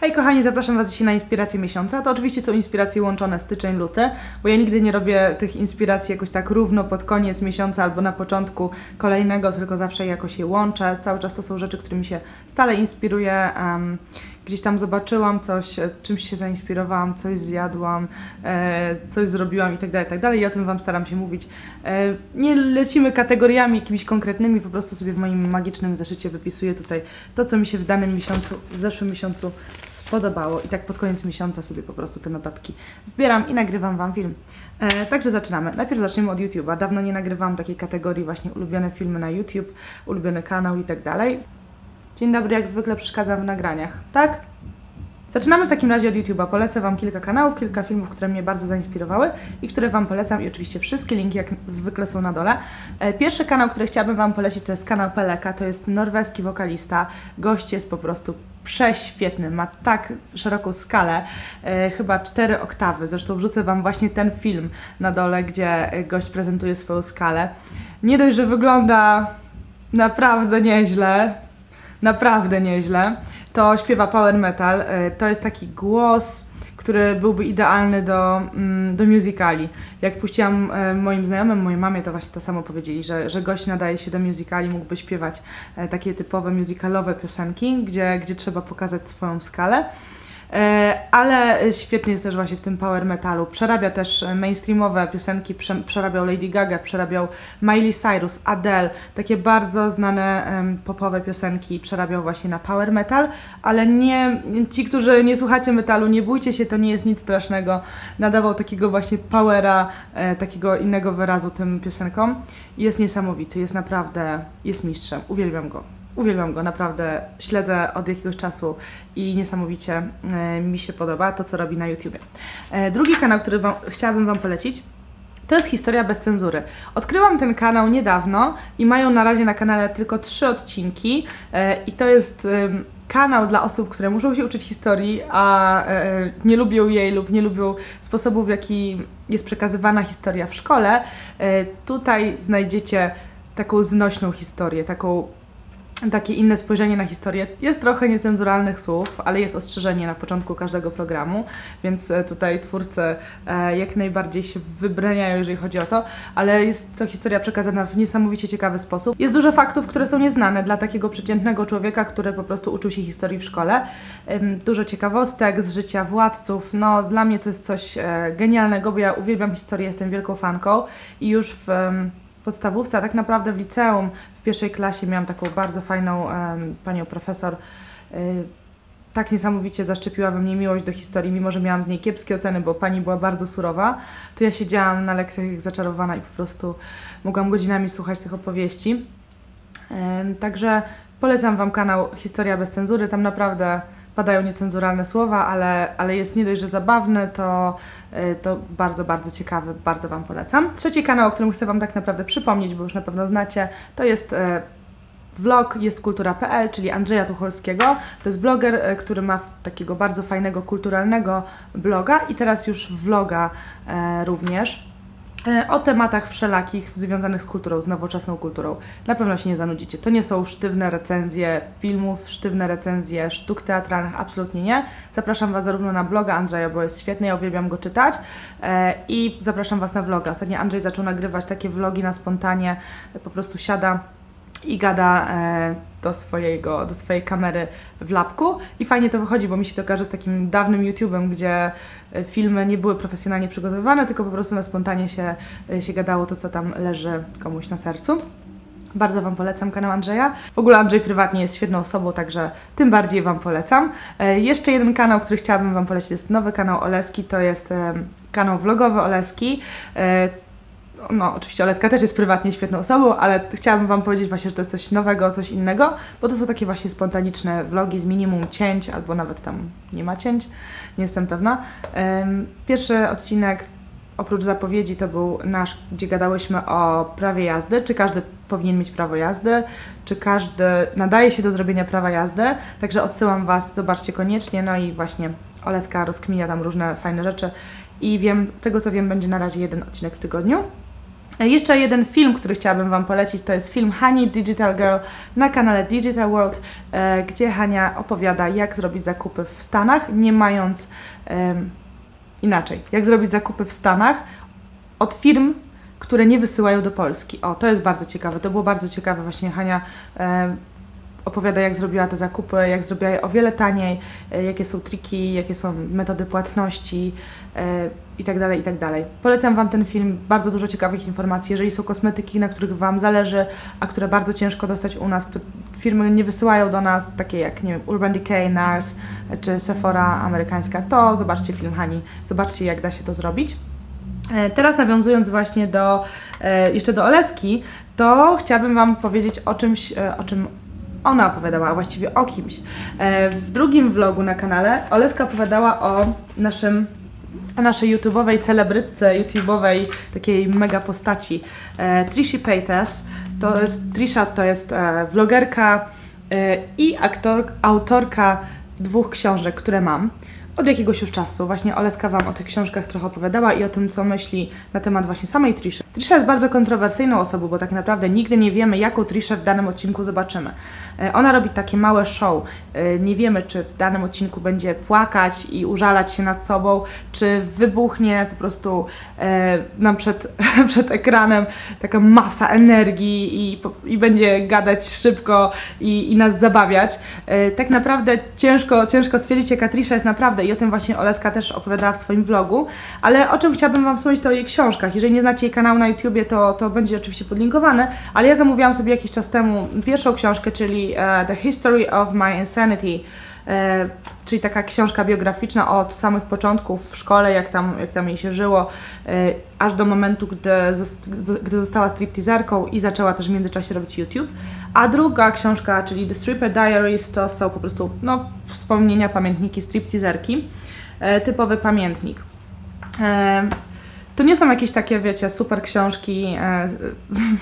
Hej kochani, zapraszam Was dzisiaj na inspirację miesiąca. To oczywiście są inspiracje łączone styczeń, luty, bo ja nigdy nie robię tych inspiracji jakoś tak równo pod koniec miesiąca albo na początku kolejnego, tylko zawsze jakoś je łączę. Cały czas to są rzeczy, którymi się stale inspiruję. em, gdzieś tam zobaczyłam coś, e, czymś się zainspirowałam, coś zjadłam, e, coś zrobiłam i tak dalej, tak. I o tym Wam staram się mówić. E, nie lecimy kategoriami jakimiś konkretnymi, po prostu sobie w moim magicznym zeszycie wypisuję tutaj to, co mi się w danym miesiącu, w zeszłym miesiącu spodobało i tak pod koniec miesiąca sobie po prostu te notatki zbieram i nagrywam Wam film. E, także zaczynamy. Najpierw zaczniemy od YouTube'a. Dawno nie nagrywałam takiej kategorii właśnie ulubione filmy na YouTube, ulubiony kanał i tak dalej. Dzień dobry, jak zwykle przeszkadzam w nagraniach, tak? Zaczynamy w takim razie od YouTube'a. Polecę Wam kilka kanałów, kilka filmów, które mnie bardzo zainspirowały i które Wam polecam i oczywiście wszystkie linki jak zwykle są na dole. E, Pierwszy kanał, który chciałabym Wam polecić to jest kanał Peleka, to jest norweski wokalista. Gość jest po prostu prześwietny, ma tak szeroką skalę, e, chyba cztery oktawy. Zresztą wrzucę Wam właśnie ten film na dole, gdzie gość prezentuje swoją skalę. Nie dość, że wygląda naprawdę nieźle, naprawdę nieźle, to śpiewa power metal. E, To jest taki głos, który byłby idealny do, mm, do musicali. Jak puściłam e, moim znajomym, mojej mamie, to właśnie to samo powiedzieli, że, że gość nadaje się do musicali, mógłby śpiewać e, takie typowe musicalowe piosenki, gdzie, gdzie trzeba pokazać swoją skalę. E, ale świetnie jest też właśnie w tym power metalu. Przerabia też mainstreamowe piosenki, prze, przerabiał Lady Gaga, przerabiał Miley Cyrus, Adele, takie bardzo znane popowe piosenki przerabiał właśnie na power metal, ale nie, ci, którzy nie słuchacie metalu, nie bójcie się, to nie jest nic strasznego. Nadawał takiego właśnie powera, e, takiego innego wyrazu tym piosenkom. Jest niesamowity, jest naprawdę, jest mistrzem, uwielbiam go. Uwielbiam go, naprawdę śledzę od jakiegoś czasu i niesamowicie e, mi się podoba to, co robi na YouTubie. E, drugi kanał, który wam, chciałabym Wam polecić, to jest historia bez cenzury. Odkryłam ten kanał niedawno i mają na razie na kanale tylko trzy odcinki e, i to jest kanał dla osób, które muszą się uczyć historii, a nie lubią jej lub nie lubią sposobu, w jaki jest przekazywana historia w szkole. Tutaj znajdziecie taką znośną historię, taką takie inne spojrzenie na historię. Jest trochę niecenzuralnych słów, ale jest ostrzeżenie na początku każdego programu, więc e, tutaj twórcy e, jak najbardziej się wybraniają, jeżeli chodzi o to, ale jest to historia przekazana w niesamowicie ciekawy sposób. Jest dużo faktów, które są nieznane dla takiego przeciętnego człowieka, który po prostu uczył się historii w szkole. Dużo ciekawostek z życia władców. No, dla mnie to jest coś e, genialnego, bo ja uwielbiam historię, jestem wielką fanką i już w podstawówce, a tak naprawdę w liceum, w pierwszej klasie miałam taką bardzo fajną em, panią profesor. y, tak niesamowicie zaszczepiła we mnie miłość do historii, mimo że miałam z niej kiepskie oceny, bo pani była bardzo surowa, to ja siedziałam na lekcjach jak zaczarowana i po prostu mogłam godzinami słuchać tych opowieści. Em, Także polecam Wam kanał Historia bez cenzury, tam naprawdę padają niecenzuralne słowa, ale, ale jest nie dość, że zabawny, to, y, to bardzo, bardzo ciekawy, bardzo Wam polecam. Trzeci kanał, o którym chcę Wam tak naprawdę przypomnieć, bo już na pewno znacie, to jest e, vlog jest kultura.pl, czyli Andrzeja Tucholskiego. To jest bloger, e, który ma takiego bardzo fajnego, kulturalnego bloga i teraz już vloga e, również. E, O tematach wszelakich związanych z kulturą, z nowoczesną kulturą. Na pewno się nie zanudzicie. To nie są sztywne recenzje filmów, sztywne recenzje sztuk teatralnych, absolutnie nie. Zapraszam Was zarówno na bloga Andrzeja, bo jest świetny, ja uwielbiam go czytać e, i zapraszam Was na vloga. Ostatnio Andrzej zaczął nagrywać takie vlogi na spontanie, e, po prostu siada i gada e, do, swojego, do swojej kamery w lapku i fajnie to wychodzi, bo mi się to kojarzy z takim dawnym YouTube'em, gdzie e, filmy nie były profesjonalnie przygotowywane, tylko po prostu na spontanie się, e, się gadało to, co tam leży komuś na sercu. Bardzo Wam polecam kanał Andrzeja. W ogóle Andrzej prywatnie jest świetną osobą, także tym bardziej Wam polecam. Jeszcze jeden kanał, który chciałabym Wam polecić, jest nowy kanał Oleski, to jest kanał vlogowy Oleski. No, oczywiście Oleska też jest prywatnie świetną osobą, ale chciałabym Wam powiedzieć właśnie, że to jest coś nowego, coś innego, bo to są takie właśnie spontaniczne vlogi z minimum cięć, albo nawet tam nie ma cięć, nie jestem pewna. Pierwszy odcinek oprócz zapowiedzi to był nasz, gdzie gadałyśmy o prawie jazdy, czy każdy powinien mieć prawo jazdy, czy każdy nadaje się do zrobienia prawa jazdy, także odsyłam Was, zobaczcie koniecznie, no i właśnie Oleska rozkminia tam różne fajne rzeczy i wiem, z tego co wiem będzie na razie jeden odcinek w tygodniu. E, Jeszcze jeden film, który chciałabym Wam polecić, to jest film Hani Digital Girl na kanale Digital World, e, gdzie Hania opowiada, jak zrobić zakupy w Stanach, nie mając inaczej, jak zrobić zakupy w Stanach od firm, które nie wysyłają do Polski. O, to jest bardzo ciekawe, to było bardzo ciekawe, właśnie Hania em, opowiada, jak zrobiła te zakupy, jak zrobiła je o wiele taniej, e, jakie są triki, jakie są metody płatności e, i tak dalej, i tak dalej. Polecam Wam ten film, bardzo dużo ciekawych informacji. Jeżeli są kosmetyki, na których Wam zależy, a które bardzo ciężko dostać u nas, firmy nie wysyłają do nas, takie jak, nie wiem, Urban Decay, NARS czy Sephora amerykańska, to zobaczcie film Hani, zobaczcie jak da się to zrobić. E, Teraz nawiązując właśnie do, e, jeszcze do Oleski, to chciałabym Wam powiedzieć o czymś, e, o czym ona opowiadała, a właściwie o kimś. W drugim vlogu na kanale Oleska opowiadała o naszym o naszej YouTube'owej celebrytce, YouTube'owej takiej mega postaci e, Paytas. To jest, Trisha to jest e, vlogerka e, i aktor, autorka dwóch książek, które mam od jakiegoś już czasu. Właśnie Oleska Wam o tych książkach trochę opowiadała i o tym, co myśli na temat właśnie samej Triszy. Trisha jest bardzo kontrowersyjną osobą, bo tak naprawdę nigdy nie wiemy, jaką Triszę w danym odcinku zobaczymy. E, Ona robi takie małe show. E, Nie wiemy, czy w danym odcinku będzie płakać i użalać się nad sobą, czy wybuchnie po prostu e, nam przed, przed ekranem taka masa energii i, i będzie gadać szybko i, i nas zabawiać. Tak naprawdę ciężko, ciężko stwierdzić, jaka Trisha jest naprawdę i o tym właśnie Oleska też opowiadała w swoim vlogu, ale o czym chciałabym Wam wspomnieć to o jej książkach. Jeżeli nie znacie jej kanału na YouTubie, to, to będzie oczywiście podlinkowane, ale ja zamówiłam sobie jakiś czas temu pierwszą książkę, czyli e, The History of My Insanity, e, czyli taka książka biograficzna od samych początków w szkole, jak tam, jak tam jej się żyło, e, aż do momentu, gdy, gdy została stripteaserką i zaczęła też w międzyczasie robić YouTube. A druga książka, czyli The Stripper Diaries, to są po prostu no, wspomnienia, pamiętniki stripteaserki, e, typowy pamiętnik. To nie są jakieś takie, wiecie, super książki, e,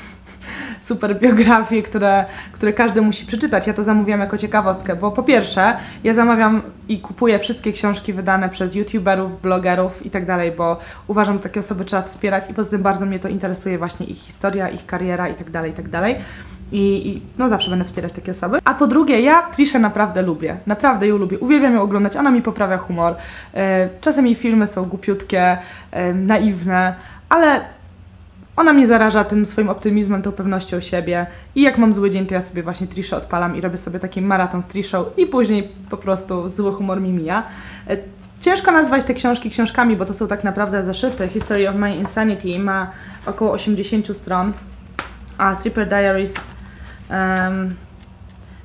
super biografie, które, które każdy musi przeczytać. Ja to zamówiłam jako ciekawostkę, bo po pierwsze, ja zamawiam i kupuję wszystkie książki wydane przez youtuberów, blogerów i tak dalej, bo uważam, że takie osoby trzeba wspierać i poza tym bardzo mnie to interesuje właśnie ich historia, ich kariera i tak dalej, i tak dalej. I, I no zawsze będę wspierać takie osoby. A po drugie, ja Triszę naprawdę lubię. Naprawdę ją lubię. Uwielbiam ją oglądać. Ona mi poprawia humor. E, Czasem jej filmy są głupiutkie, e, naiwne, ale ona mnie zaraża tym swoim optymizmem, tą pewnością siebie. I jak mam zły dzień, to ja sobie właśnie Triszę odpalam i robię sobie taki maraton z Trishą i później po prostu zły humor mi mija. E, Ciężko nazwać te książki książkami, bo to są tak naprawdę zeszyty. History of My Insanity ma około 80 stron, a Stripper Diaries em,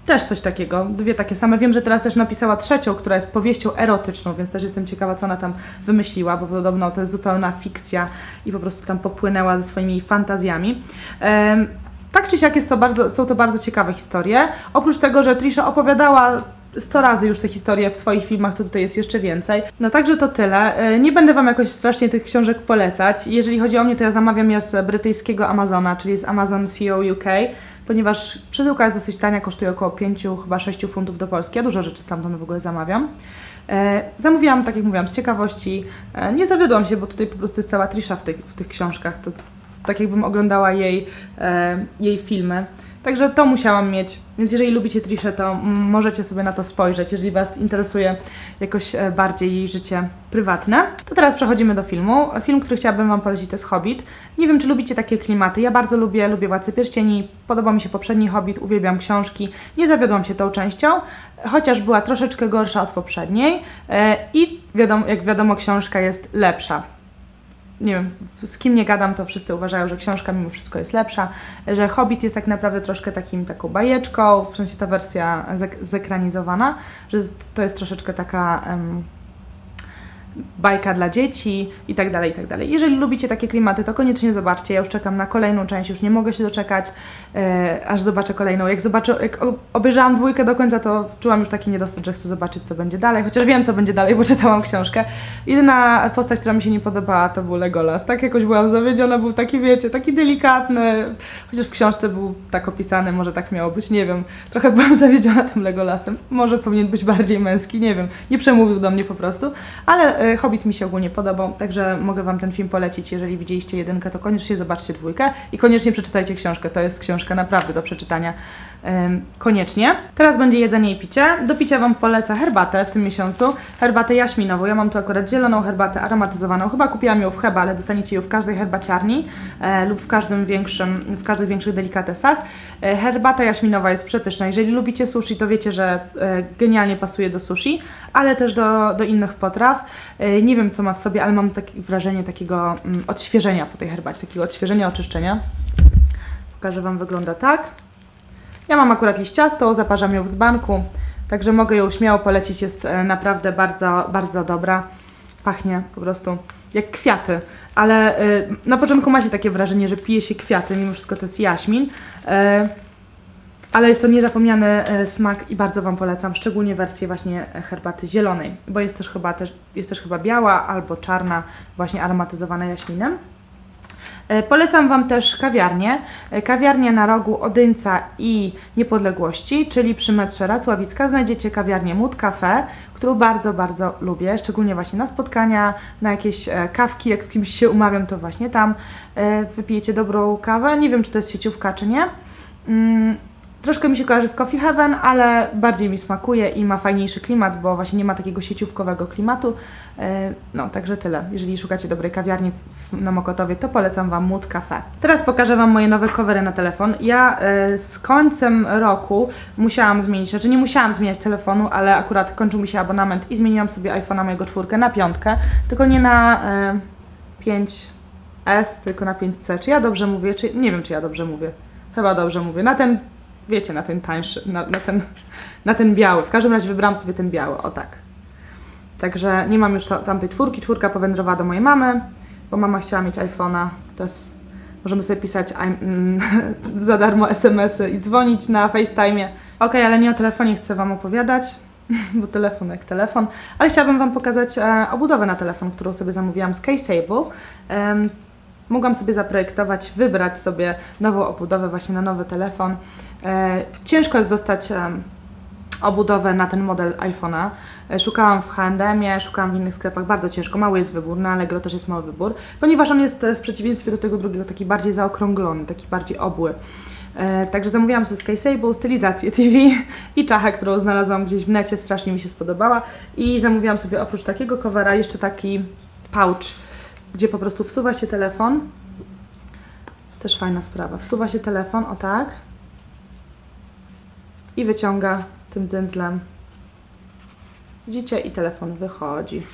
też coś takiego, dwie takie same. Wiem, że teraz też napisała trzecią, która jest powieścią erotyczną, więc też jestem ciekawa, co ona tam wymyśliła, bo podobno to jest zupełna fikcja i po prostu tam popłynęła ze swoimi fantazjami. Em, tak czy siak jest to bardzo, są to bardzo ciekawe historie. Oprócz tego, że Trisha opowiadała 100 razy już te historie w swoich filmach, to tutaj jest jeszcze więcej. No także to tyle. E, Nie będę Wam jakoś strasznie tych książek polecać. Jeżeli chodzi o mnie, to ja zamawiam je z brytyjskiego Amazona, czyli z Amazon CO UK, ponieważ przesyłka jest dosyć tania, kosztuje około 5, chyba 6 funtów do Polski. Ja dużo rzeczy stamtąd w ogóle zamawiam. E, Zamówiłam, tak jak mówiłam, z ciekawości. E, Nie zawiodłam się, bo tutaj po prostu jest cała Trisha w tych, w tych książkach. To tak jakbym oglądała jej, e, jej filmy. Także to musiałam mieć. Więc jeżeli lubicie Triszę, to możecie sobie na to spojrzeć, jeżeli Was interesuje jakoś e, bardziej jej życie prywatne. To teraz przechodzimy do filmu. Film, który chciałabym Wam polecić, to jest Hobbit. Nie wiem, czy lubicie takie klimaty. Ja bardzo lubię, lubię Władcę Pierścieni. Podoba mi się poprzedni Hobbit, uwielbiam książki. Nie zawiodłam się tą częścią, chociaż była troszeczkę gorsza od poprzedniej. E, I wiadomo, jak wiadomo, książka jest lepsza nie wiem, z kim nie gadam, to wszyscy uważają, że książka mimo wszystko jest lepsza, że Hobbit jest tak naprawdę troszkę takim, taką bajeczką, w sensie ta wersja zek- zekranizowana, że to jest troszeczkę taka em, bajka dla dzieci i tak dalej, i tak dalej. Jeżeli lubicie takie klimaty, to koniecznie zobaczcie. Ja już czekam na kolejną część, już nie mogę się doczekać, e, aż zobaczę kolejną. Jak zobaczę, jak obejrzałam dwójkę do końca, to czułam już taki niedosyt, że chcę zobaczyć, co będzie dalej, chociaż wiem, co będzie dalej, bo czytałam książkę. Jedyna postać, która mi się nie podobała, to był Legolas. Tak jakoś byłam zawiedziona, był taki, wiecie, taki delikatny, chociaż w książce był tak opisany, może tak miało być, nie wiem. Trochę byłam zawiedziona tym Legolasem. Może powinien być bardziej męski, nie wiem. Nie przemówił do mnie po prostu, ale Hobbit mi się ogólnie podobał, także mogę Wam ten film polecić. Jeżeli widzieliście jedynkę, to koniecznie zobaczcie dwójkę i koniecznie przeczytajcie książkę. To jest książka naprawdę do przeczytania. Koniecznie. Teraz będzie jedzenie i picie. Do picia Wam polecę herbatę w tym miesiącu. Herbatę jaśminową. Ja mam tu akurat zieloną herbatę aromatyzowaną. Chyba kupiłam ją w Heba, ale dostaniecie ją w każdej herbaciarni e, lub w każdym większym, w każdych większych delikatesach. E, herbata jaśminowa jest przepyszna. Jeżeli lubicie sushi, to wiecie, że e, genialnie pasuje do sushi, ale też do, do innych potraw. E, nie wiem, co ma w sobie, ale mam takie wrażenie takiego mm, odświeżenia po tej herbacie, takiego odświeżenia, oczyszczenia. Pokażę Wam, wygląda tak. Ja mam akurat liściastą, zaparzam ją w dzbanku, także mogę ją śmiało polecić, jest e, naprawdę bardzo, bardzo dobra. Pachnie po prostu jak kwiaty, ale e, na początku ma się takie wrażenie, że pije się kwiaty, mimo wszystko to jest jaśmin. E, ale jest to niezapomniany smak i bardzo Wam polecam, szczególnie wersję właśnie herbaty zielonej, bo jest też chyba, też, jest też chyba biała albo czarna, właśnie aromatyzowana jaśminem. E, Polecam Wam też kawiarnię. E, Kawiarnię na rogu Odyńca i Niepodległości, czyli przy metrze Racławicka znajdziecie kawiarnię Mood Cafe, którą bardzo, bardzo lubię, szczególnie właśnie na spotkania, na jakieś e, kawki, jak z kimś się umawiam, to właśnie tam wypijecie dobrą kawę. Nie wiem, czy to jest sieciówka, czy nie. Mm, Troszkę mi się kojarzy z Coffee Heaven, ale bardziej mi smakuje i ma fajniejszy klimat, bo właśnie nie ma takiego sieciówkowego klimatu. No, także tyle. Jeżeli szukacie dobrej kawiarni na Mokotowie, to polecam Wam Mood Cafe. Teraz pokażę Wam moje nowe covery na telefon. Ja e, z końcem roku musiałam zmienić, znaczy nie musiałam zmieniać telefonu, ale akurat kończył mi się abonament i zmieniłam sobie iPhone'a mojego czwórkę na piątkę, tylko nie na e, 5S, tylko na 5C. Czy ja dobrze mówię? Czy nie wiem, czy ja dobrze mówię. Chyba dobrze mówię. Na ten wiecie, na ten tańszy, na, na, ten, na ten biały. W każdym razie wybrałam sobie ten biały, o tak. Także nie mam już tamtej czwórki, czwórka powędrowała do mojej mamy, bo mama chciała mieć iPhone'a, teraz możemy sobie pisać mm, za darmo SMS-y i dzwonić na FaceTime. Ok, ale nie o telefonie chcę Wam opowiadać, bo telefon jak telefon, ale chciałabym Wam pokazać e, obudowę na telefon, którą sobie zamówiłam z Caseable. Mogłam sobie zaprojektować, wybrać sobie nową obudowę właśnie na nowy telefon. E, ciężko jest dostać em, obudowę na ten model iPhone'a. E, Szukałam w H&M, szukałam w innych sklepach, bardzo ciężko, mały jest wybór, na Allegro też jest mały wybór, ponieważ on jest e, w przeciwieństwie do tego drugiego taki bardziej zaokrąglony, taki bardziej obły. E, także zamówiłam sobie z Caseable stylizację TV i czachę, którą znalazłam gdzieś w necie, strasznie mi się spodobała. I zamówiłam sobie oprócz takiego covera jeszcze taki pouch, gdzie po prostu wsuwa się telefon, też fajna sprawa, wsuwa się telefon, o tak, i wyciąga tym dzędzlem. Widzicie? I telefon wychodzi.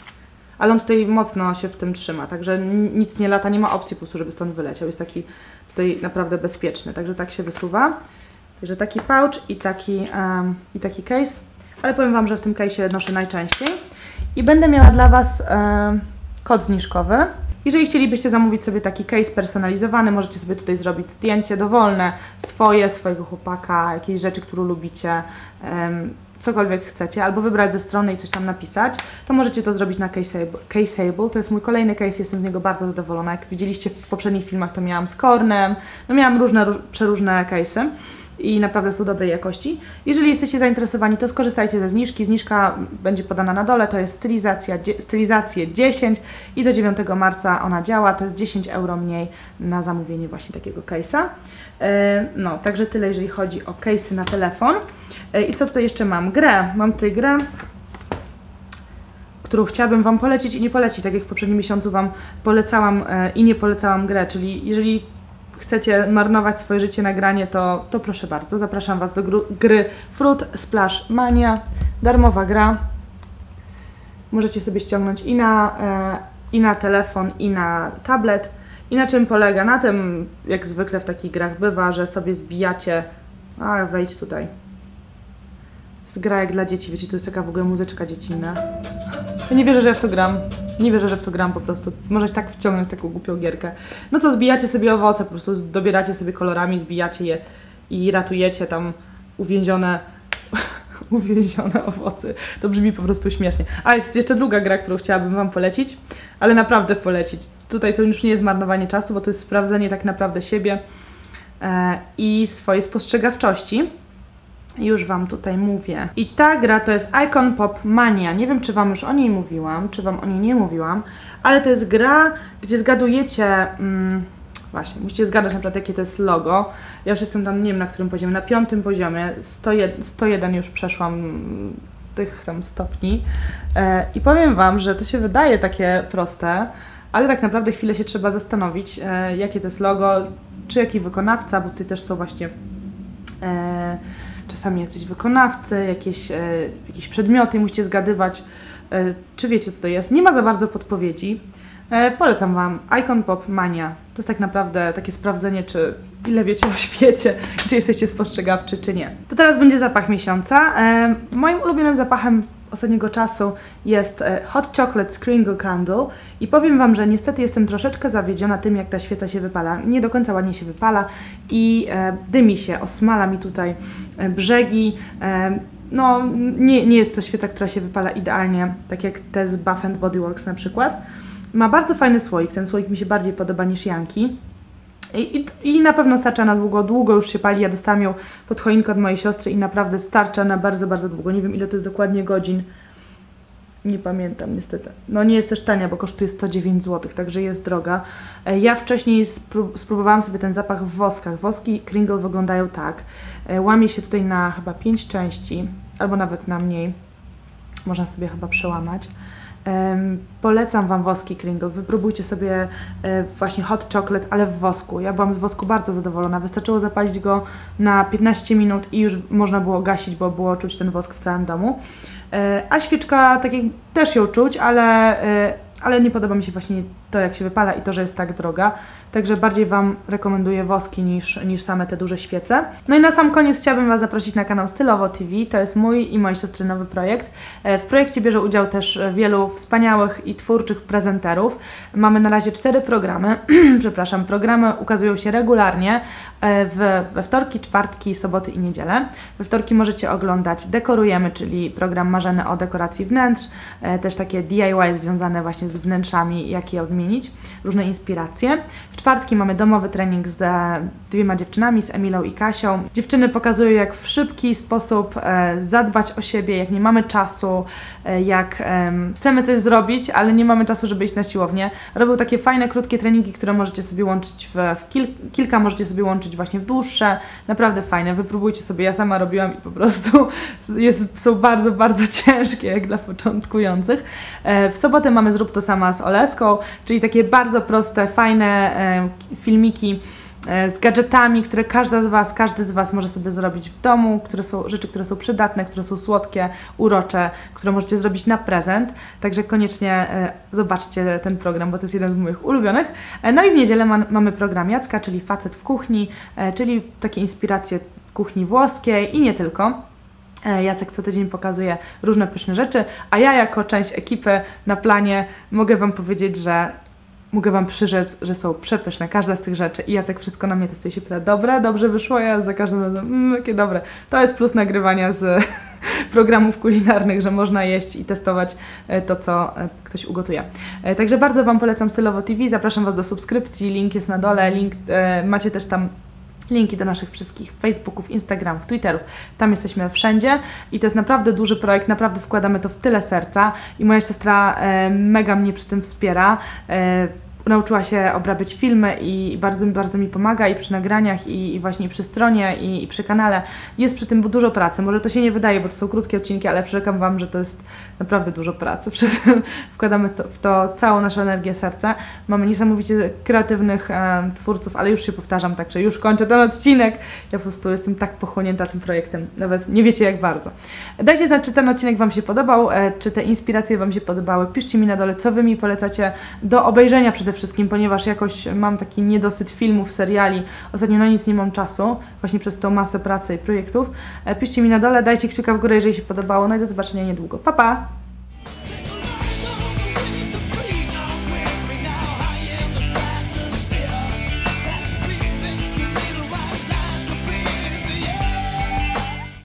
Ale on tutaj mocno się w tym trzyma, także nic nie lata, nie ma opcji po prostu, żeby stąd wyleciał. Jest taki tutaj naprawdę bezpieczny, także tak się wysuwa. Także taki pouch i taki, em, i taki case. Ale powiem Wam, że w tym case noszę najczęściej. I będę miała dla Was em, kod zniżkowy. Jeżeli chcielibyście zamówić sobie taki case personalizowany, możecie sobie tutaj zrobić zdjęcie dowolne, swoje, swojego chłopaka, jakieś rzeczy, które lubicie, em, cokolwiek chcecie, albo wybrać ze strony i coś tam napisać, to możecie to zrobić na Caseable. Caseable. To jest mój kolejny case, jestem z niego bardzo zadowolona. Jak widzieliście w poprzednich filmach, to miałam z Kornem, no miałam różne, róż, przeróżne case'y i naprawdę są dobrej jakości. Jeżeli jesteście zainteresowani, to skorzystajcie ze zniżki. Zniżka będzie podana na dole, to jest stylizacja, stylizacje 10 i do 9 marca ona działa, to jest 10 euro mniej na zamówienie właśnie takiego case'a. E, No, także tyle, jeżeli chodzi o case'y na telefon. E, I co tutaj jeszcze mam? Grę. Mam tutaj grę, którą chciałabym Wam polecić i nie polecić, tak jak w poprzednim miesiącu Wam polecałam e, i nie polecałam grę, czyli jeżeli chcecie marnować swoje życie na granie, to, to proszę bardzo, zapraszam Was do gry Fruit Splash Mania, darmowa gra. Możecie sobie ściągnąć i na, e, i na telefon, i na tablet. I na czym polega? Na tym, jak zwykle w takich grach bywa, że sobie zbijacie... A, wejdź tutaj. Gra jak dla dzieci, wiecie, to jest taka w ogóle muzyczka dziecinna. Ja nie wierzę, że ja w to gram. Nie wierzę, że w to gram po prostu. Możesz tak wciągnąć taką głupią gierkę. No to zbijacie sobie owoce, po prostu dobieracie sobie kolorami, zbijacie je i ratujecie tam uwięzione uwięzione owoce. To brzmi po prostu śmiesznie. A jest jeszcze druga gra, którą chciałabym Wam polecić, ale naprawdę polecić. Tutaj to już nie jest marnowanie czasu, bo to jest sprawdzenie tak naprawdę siebie e, i swojej spostrzegawczości. Już Wam tutaj mówię. I ta gra to jest Icon Pop Mania. Nie wiem, czy Wam już o niej mówiłam, czy Wam o niej nie mówiłam, ale to jest gra, gdzie zgadujecie... Mm, właśnie, musicie zgadać na przykład jakie to jest logo. Ja już jestem tam, nie wiem na którym poziomie, na piątym poziomie, 101, 101 już przeszłam mm, tych tam stopni. E, I powiem Wam, że to się wydaje takie proste, ale tak naprawdę chwilę się trzeba zastanowić, e, jakie to jest logo, czy jaki wykonawca, bo tutaj też są właśnie czasami jacyś wykonawcy, jakieś, e, jakieś przedmioty, musicie zgadywać, e, czy wiecie co to jest. Nie ma za bardzo podpowiedzi. E, polecam Wam Icon Pop Mania. To jest tak naprawdę takie sprawdzenie, czy ile wiecie o świecie, czy jesteście spostrzegawczy, czy nie. To teraz będzie zapach miesiąca. E, moim ulubionym zapachem ostatniego czasu jest e, Hot Chocolate Sprinkle Candle i powiem Wam, że niestety jestem troszeczkę zawiedziona tym, jak ta świeca się wypala. Nie do końca ładnie się wypala i e, dymi się, osmala mi tutaj e, brzegi. No, nie, nie jest to świeca, która się wypala idealnie, tak jak te z Bath Body Works na przykład. Ma bardzo fajny słoik, ten słoik mi się bardziej podoba niż Janki. I, i, I na pewno starcza na długo, długo już się pali. Ja dostałam ją pod choinkę od mojej siostry i naprawdę starcza na bardzo, bardzo długo. Nie wiem ile to jest dokładnie godzin. Nie pamiętam niestety. No nie jest też tania, bo kosztuje 109 zł, także jest droga. E, Ja wcześniej spró spróbowałam sobie ten zapach w woskach. Woski Kringle wyglądają tak. E, Łamie się tutaj na chyba 5 części, albo nawet na mniej. Można sobie chyba przełamać. Polecam Wam woski Kringle. Wypróbujcie sobie e, właśnie hot chocolate, ale w wosku. Ja byłam z wosku bardzo zadowolona. Wystarczyło zapalić go na 15 minut i już można było gasić, bo było czuć ten wosk w całym domu. E, a świeczka, tak jak też ją czuć, ale, e, ale nie podoba mi się właśnie to, jak się wypala i to, że jest tak droga. Także bardziej Wam rekomenduję woski niż, niż same te duże świece. No i na sam koniec chciałabym Was zaprosić na kanał Stylowo TV. To jest mój i mojej siostry nowy projekt. E, W projekcie bierze udział też wielu wspaniałych i twórczych prezenterów. Mamy na razie cztery programy. Przepraszam, programy ukazują się regularnie e, w, we wtorki, czwartki, soboty i niedzielę. We wtorki możecie oglądać Dekorujemy, czyli program marzony o dekoracji wnętrz, e, też takie DIY związane właśnie z wnętrzami, jak je różne inspiracje. W czwartki mamy domowy trening z dwiema dziewczynami, z Emilą i Kasią. Dziewczyny pokazują, jak w szybki sposób e, zadbać o siebie, jak nie mamy czasu, e, jak em, chcemy coś zrobić, ale nie mamy czasu, żeby iść na siłownię. Robią takie fajne, krótkie treningi, które możecie sobie łączyć w, w kil, kilka, możecie sobie łączyć właśnie w dłuższe. Naprawdę fajne, wypróbujcie sobie. Ja sama robiłam i po prostu jest, są bardzo, bardzo ciężkie, jak dla początkujących. E, w sobotę mamy Zrób to sama z Oleską, czyli takie bardzo proste, fajne e, filmiki e, z gadżetami, które każda z Was, każdy z Was może sobie zrobić w domu, które są rzeczy, które są przydatne, które są słodkie, urocze, które możecie zrobić na prezent. Także koniecznie e, zobaczcie ten program, bo to jest jeden z moich ulubionych. No i w niedzielę ma, mamy program Jacka, czyli Facet w kuchni, czyli takie inspiracje kuchni włoskiej i nie tylko. E, Jacek co tydzień pokazuje różne pyszne rzeczy, a ja jako część ekipy na planie mogę Wam powiedzieć, że mogę Wam przyrzec, że są przepyszne, każda z tych rzeczy. I Jacek wszystko na mnie testuje się pyta, dobre, dobrze wyszło, ja za każdym razem, mmm, jakie dobre. To jest plus nagrywania z programów kulinarnych, że można jeść i testować e, to, co e, ktoś ugotuje. Także bardzo Wam polecam Stylowo TV, zapraszam Was do subskrypcji, link jest na dole, link, macie też tam linki do naszych wszystkich Facebooków, Instagramów, Twitterów. Tam jesteśmy wszędzie i to jest naprawdę duży projekt, naprawdę wkładamy to w tyle serca i moja siostra e, mega mnie przy tym wspiera. E, nauczyła się obrabiać filmy i bardzo, bardzo mi pomaga i przy nagraniach i, właśnie przy stronie i, i przy kanale. Jest przy tym dużo pracy. Może to się nie wydaje, bo to są krótkie odcinki, ale przyrzekam Wam, że to jest naprawdę dużo pracy. Przy tym wkładamy w to całą naszą energię serca. Mamy niesamowicie kreatywnych e, twórców, ale już się powtarzam, także już kończę ten odcinek. Ja po prostu jestem tak pochłonięta tym projektem, nawet nie wiecie jak bardzo. Dajcie znać, czy ten odcinek Wam się podobał, e, czy te inspiracje Wam się podobały. Piszcie mi na dole, co Wy mi polecacie do obejrzenia przede wszystkim, ponieważ jakoś mam taki niedosyt filmów, seriali. Ostatnio na nic nie mam czasu, właśnie przez tą masę pracy i projektów. E, Piszcie mi na dole, dajcie kciuka w górę, jeżeli się podobało. No i do zobaczenia niedługo. Pa, pa!